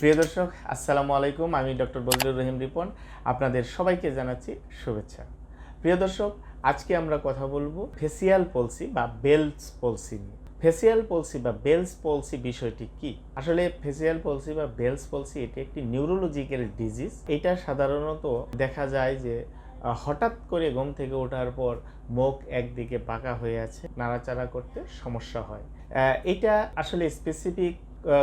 প্রিয় দর্শক, আসসালামু আলাইকুম। আমি ডক্টর বজলুর রহিম রিপন। আপনাদের সবাইকে জানাচ্ছি শুভেচ্ছা। প্রিয় দর্শক, আজকে আমরা কথা বলব ফেসিয়াল পলসি বা বেলস পলসি নিয়ে। ফেসিয়াল পলসি বা বেলস পলসি বিষয়টি কি? আসলে ফেসিয়াল পলসি বা বেলস পলসি এটি একটি নিউরোলজিক্যাল ডিজিজ। এটা সাধারণত দেখা যায় যে হঠাৎ করে ঘুম থেকে ওঠার পর মুখ একদিকে বাঁকা হয়ে আছে, নাড়াচাড়া করতে সমস্যা হয়। এটা আসলে স্পেসিফিক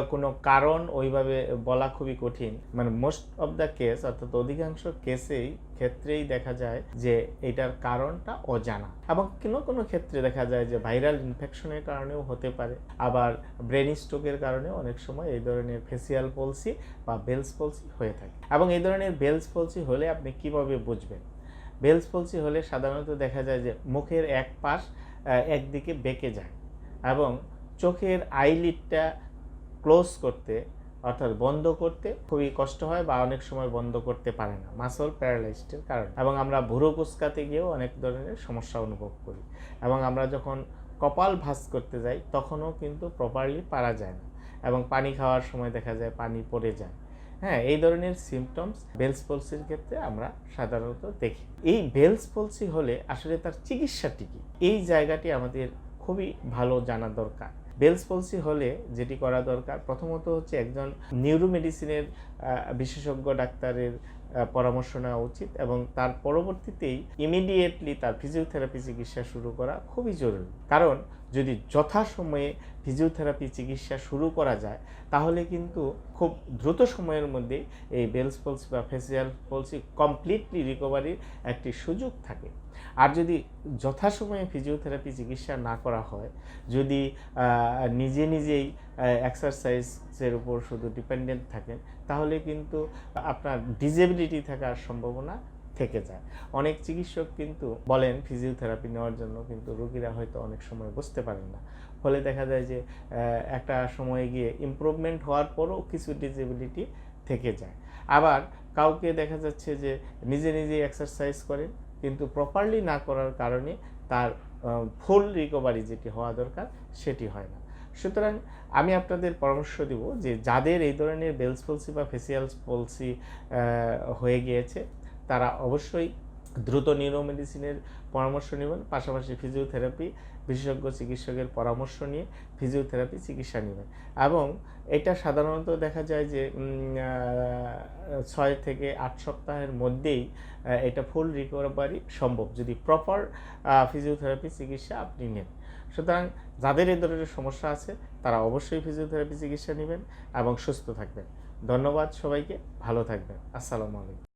কোনো কারণ ওইভাবে বলা খুবই কঠিন। মানে মোস্ট অফ দ্য কেস অর্থাৎ অধিকাংশ কেসেই ক্ষেত্রেই দেখা যায় যে এটার কারণটা অজানা। এবং কোনো কোনো ক্ষেত্রে দেখা যায় যে ভাইরাল ইনফেকশনের কারণেও হতে পারে। আবার ব্রেন স্ট্রোকের কারণে অনেক সময় এই ধরনের ফেসিয়াল পলসি বা বেলস পলসি হয়ে থাকে। এবং এই ধরনের বেলস পলসি হলে আপনি কীভাবে বুঝবেন? বেলস পলসি হলে সাধারণত দেখা যায় যে মুখের এক পাশ একদিকে বেঁকে যায়। এবং চোখের আইলিডটা ক্লোজ করতে, অর্থাৎ বন্ধ করতে খুবই কষ্ট হয় বা অনেক সময় বন্ধ করতে পারে না। মাসল প্যারালাইজডের কারণে। এবং আমরা ভুরু কুচকাতে গিয়েও অনেক ধরনের সমস্যা অনুভব করি। এবং আমরা যখন কপাল ভাঁজ করতে যাই, তখনও কিন্তু প্রপারলি পারা যায় না। এবং পানি খাওয়ার সময় দেখা যায় পানি পড়ে যায়। হ্যাঁ এই ধরনের সিমটমস বেলস পলসির ক্ষেত্রে আমরা সাধারণত দেখি। এই বেলস পলসি হলে আসলে তার চিকিৎসাটি কী? এই জায়গাটি আমাদের খুবই ভালো জানা দরকার। বেলস পলসি হলে যেটি করা দরকার, প্রথমত হচ্ছে একজন নিউরোমেডিসিনের বিশেষজ্ঞ ডাক্তারের পরামর্শ নেওয়া উচিত এবং তার পরবর্তীতেই ইমিডিয়েটলি তার ফিজিওথেরাপি চিকিৎসা শুরু করা খুবই জরুরি। কারণ যদি যথাসময়ে ফিজিওথেরাপি চিকিৎসা শুরু করা যায়, তাহলে কিন্তু খুব দ্রুত সময়ের মধ্যে এই বেলস পলসি বা ফেসিয়াল পলসি কমপ্লিটলি রিকভারির একটি সুযোগ থাকে। আর যদি যথাসময়ে ফিজিওথেরাপি চিকিৎসা না করা হয়, যদি নিজে নিজেই এক্সারসাইজের উপর শুধু ডিপেন্ডেন্ট থাকেন, তাহলে কিন্তু আপনার ডিজেবিলিটি থাকার সম্ভাবনা থেকে যায়। অনেক চিকিৎসক কিন্তু বলেন ফিজিওথেরাপি নেওয়ার জন্য কিন্তু রোগীরা হয়তো অনেক সময় বুঝতে পারেন না। ফলে দেখা যায় যে একটা সময়ে গিয়ে ইমপ্রুভমেন্ট হওয়ার পরও কিছু ডিজেবিলিটি থেকে যায়। আবার কাউকে দেখা যাচ্ছে যে, নিজে নিজেই এক্সারসাইজ করেন, কিন্তু প্রপারলি না করার কারণে তার ফুল রিকভারি যেটি হওয়া দরকার, সেটি হয় না। সুতরাং আমি আপনাদের পরামর্শ দিব যে, যাদের এই ধরনের বেলস পলসি বা ফেসিয়াল পলসি হয়ে গিয়েছে তারা অবশ্যই দ্রুত নিউরো মেডিসিনের পরামর্শ নেবেন, পাশাপাশি ফিজিওথেরাপি বিশেষজ্ঞ চিকিৎসকের পরামর্শ নিয়ে ফিজিওথেরাপি চিকিৎসা নেবেন। এবং এটা সাধারণত দেখা যায় যে ছয় থেকে আট সপ্তাহের মধ্যেই এটা ফুল রিকভারি সম্ভব। যদি প্রপার ফিজিওথেরাপি চিকিৎসা আপনি নেন। সুতরাং যাদের এই ধরনের সমস্যা আছে, তারা অবশ্যই ফিজিওথেরাপি চিকিৎসা নেবেন এবং সুস্থ থাকবেন। ধন্যবাদ সবাইকে, ভালো থাকবেন। আসসালামু আলাইকুম।